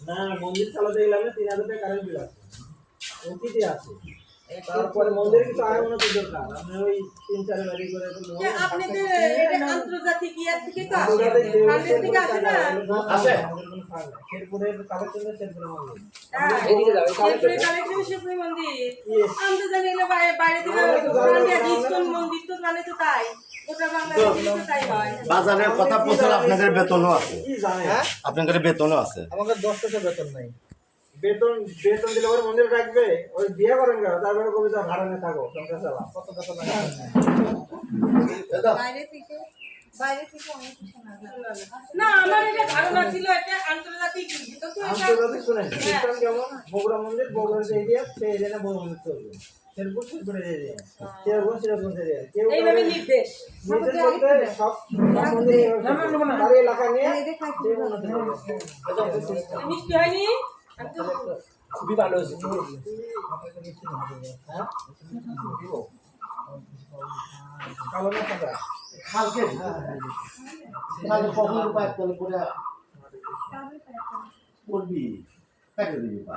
না মন্দির চালাতে গেলাম তিন হাজার টাকা কারেন্ট বিল আছে। ওটিতে আছে। তারপরে মন্দিরে কিছু আয় মনে দরকার। আপনি ওই তিন চার বাড়ি করে যে আপনাদের এটা আন্তর্জাতিক ইয়ার থেকে তো আসে। ফান্ডের থেকে আসে না? আসে। শেরপুরের কালেকশনে শেরপুরে মন্দির। হ্যাঁ, শেরপুরে কালেকশন শেরপুরে মন্দির। Yes. আন্তর্জাতিক এলে বাইরে থেকে তো জানি মন্দির তো মানে তো তাই। হয়। বাজারের কথা প্রচার আপনাদের বেতনও আছে। কি জানে? আপনাদের বেতনও আছে। আমাদের দশ টাকা বেতন নাই। বেতন বেতন দিলে ওর মন্দিরে রাখবে ওই বিয়ে করেন তারপরে কবিতা ভাড়া নিয়ে থাকো সংসার চালা কত টাকা বাইরে থেকে বাইরে থেকে অনেক কিছু শোনা যায়। না আমার এটা ধারণা ছিল এটা আন্তর্জাতিক তো তো এটা আন্তর্জাতিক শুনেন কেমন? বগুড়া মন্দির বগুড়া এরিয়া সেই এরিয়া বড় মন্দির চলবে। এরিয়া এইভাবে নির্দেশ। নিজের বলতে সব সব মন্দির তার এলাকা নিয়ে যে উন্নতি করবে। মিষ্টি হয়নি? খুবই ভালো হয়েছে হ্যাঁ? কালো না সাদা কালকে কালকে কখন? উপায় করে করে। করবি? কাটে দিবি পা।